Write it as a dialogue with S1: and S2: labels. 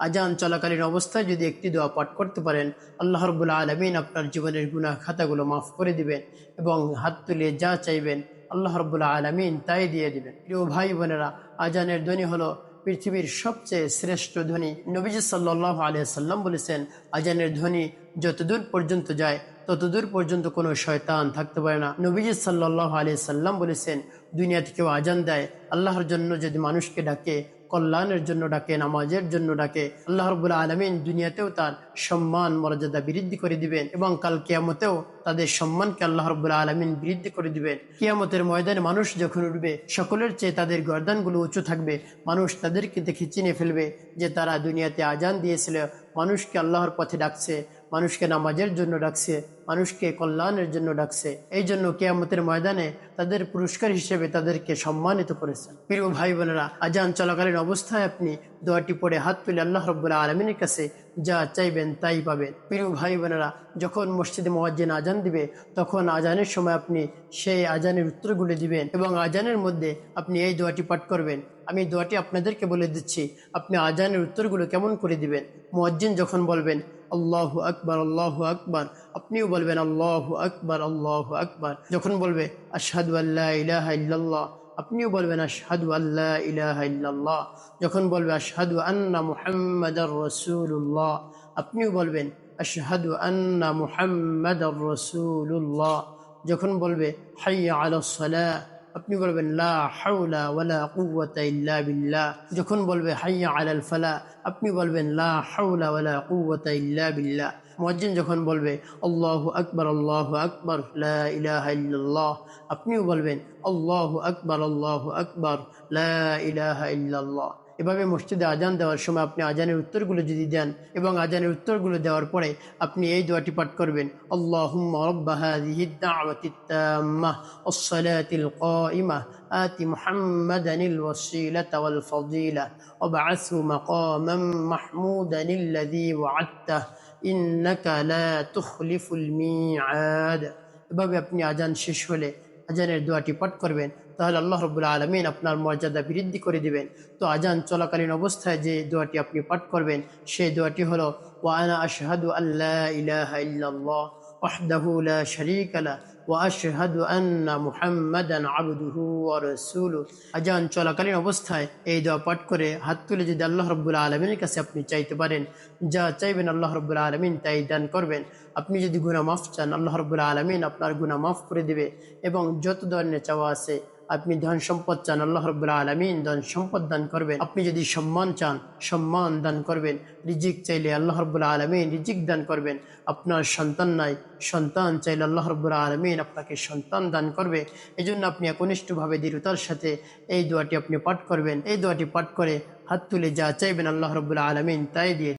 S1: আজান চলাকালীন অবস্থায় যদি একটি দোয়া পাঠ করতে পারেন, আল্লাহ রবুল্লা আলমিন আপনার জীবনের গুনাহ খাতাগুলো মাফ করে দিবেন এবং হাত তুলে যা চাইবেন আল্লাহ রবুল্লা আলমিন তাই দিয়ে দিবেন। প্রিয় ভাই বোনেরা, আজানের ধ্বনি হলো পৃথিবীর সবচেয়ে শ্রেষ্ঠ ধ্বনি। নবীজ সাল্লাহ আলিয়া সাল্লাম বলেছেন, আজানের ধ্বনি যতদূর পর্যন্ত যায়, ততদূর পর্যন্ত কোনো শয়তান থাকতে পারে না। নবীজ সাল্লাহ আলিয়া সাল্লাম বলেছেন, দুনিয়াতে কেউ আজান দেয়, আল্লাহর জন্য যদি মানুষকে ডাকে কল্যাণের জন্য ডাকে, নামাজের জন্য ডাকে। আল্লাহ রবুল্লা আলমিন দুনিয়াতেও তার সম্মান, মর্যাদা বৃদ্ধি করে দিবেন এবং কাল কিয়ামতেও তাদের সম্মানকে আল্লাহ রবুল্লা আলমিন বৃদ্ধি করে দিবেন। কিয়ামতের ময়দানে মানুষ যখন উঠবে, সকলের চেয়ে তাদের গর্দানগুলো উঁচু থাকবে। মানুষ তাদেরকে দেখে চিনে ফেলবে যে তারা দুনিয়াতে আজান দিয়েছিল। মানুষকে আল্লাহর পথে ডাকছে। মানুষকে নামাজের জন্য ডাকছে, মানুষকে কল্যাণের জন্য ডাকছে। এই জন্য কেয়ামতের ময়দানে তাদের পুরস্কার হিসেবে তাদেরকে সম্মানিত করেছেন। প্রিয় ভাই বোনেরা, আজান চলাকালীন অবস্থায় আপনি দোয়াটি পড়ে হাত তুলে আল্লাহ রব্বুল্লাহ আলমিনের কাছে যা চাইবেন তাই পাবেন। প্রিয় ভাই বোনেরা, যখন মসজিদে মোয়াজ্জেন আজান দিবে, তখন আজানের সময় আপনি সেই আজানের উত্তরগুলো দিবেন এবং আজানের মধ্যে আপনি এই দোয়াটি পাঠ করবেন। আমি দোয়াটি আপনাদেরকে বলে দিচ্ছি, আপনি আজানের উত্তরগুলো কেমন করে দিবেন? মোয়াজ্জিন যখন বলবেন আল্লাহ আকবর আল্লাহ আকবর আপনিও বলবেন আল্লাহ আকবর আল্লাহ আকবর যখন বলবে আশহাদু আল্লাহ ইলাহা ইল্লাল্লাহ আপনিও বলবেন আশহাদু আল্লাহ ইলাহা ইল্লাল্লাহ যখন বলবে আশহাদু আন্না মুহাম্মাদার রাসূলুল্লাহ আপনিও বলবেন আশহাদু আন্না মুহাম্মাদার রাসূলুল্লাহ যখন বলবে হাইয়া আলাস সালাহ আপনি বলবেন, লা হাওলা ওয়ালা কুওয়াতা ইল্লা বিল্লাহ। যখন বলবে, হাইয়া আলাল ফালা, আপনি বলবেন, লা হাওলা ওয়ালা কুওয়াতা ইল্লা বিল্লাহ। মুয়াজ্জিন যখন বলবে, আল্লাহু আকবার আল্লাহু আকবার, লা ইলাহা ইল্লাল্লাহ, আপনিও বলবেন, আল্লাহু আকবার আল্লাহু আকবার, লা ইলাহা ইল্লাল্লাহ। এভাবে মসজিদে আজান দেওয়ার সময় আপনি আজানের উত্তরগুলো যদি দেন এবং আজানের উত্তরগুলো দেওয়ার পরে আপনি এই দোয়াটি পাঠ করবেন আল্লাহুম্মা রাব্বা হাযিহি الدعوة التامة والصلاة القائمة آت محمدا الوسيلة والفضيلة وابعثه مقاما محمودا الذي وعدته إنك لا تخلف الميعاد এভাবে আপনি আজান শেষ হলে আজানের দোয়াটি পাঠ করবেন, তাহলে আল্লাহ রবুল্লা আলমিন আপনার মর্যাদা বৃদ্ধি করে দিবেন। তো আজান চলাকালীন অবস্থায় যে দোয়াটি আপনি পাঠ করবেন, সেই দোয়াটি হলো ওয়ানা আশহাদু আল্লাহ ইলাহা وحده لا شريك له واشهد ان محمدا عبده ورسوله আজান চলাকালীন অবস্থায় এই দোয়া পাঠ করে হাত তুলে যদি আল্লাহ রব্বুল আলমিনের কাছে আপনি চাইতে পারেন যা চাইবেন আল্লাহ রব্বুল আলমিন তাই দান করবেন আপনি যদি গুনাহ মাফ চান আল্লাহ রব্বুল আলমিন আপনার গুনাহ মাফ করে দিবে এবং যত ধরনের চাওয়া আছে আপনি ধন সম্পদ চান, আল্লাহ রব্বুল্লাহ আলমিন ধন সম্পদ দান করবেন। আপনি যদি সম্মান চান, সম্মান দান করবেন। রিজিক চাইলে আল্লাহ রব্বুল্লাহ আলমিন রিজিক দান করবেন। আপনার সন্তান নাই, সন্তান চাইলে আল্লাহ রব্বুল্লাহ আলমিন আপনাকে সন্তান দান করবে। এই জন্য আপনি একনিষ্ঠভাবে দৃঢ়তার সাথে এই দোয়াটি আপনি পাঠ করবেন। এই দোয়াটি পাঠ করে হাত তুলে যা চাইবেন আল্লাহ রব্বুল্লাহ আলমিন তাই দিয়ে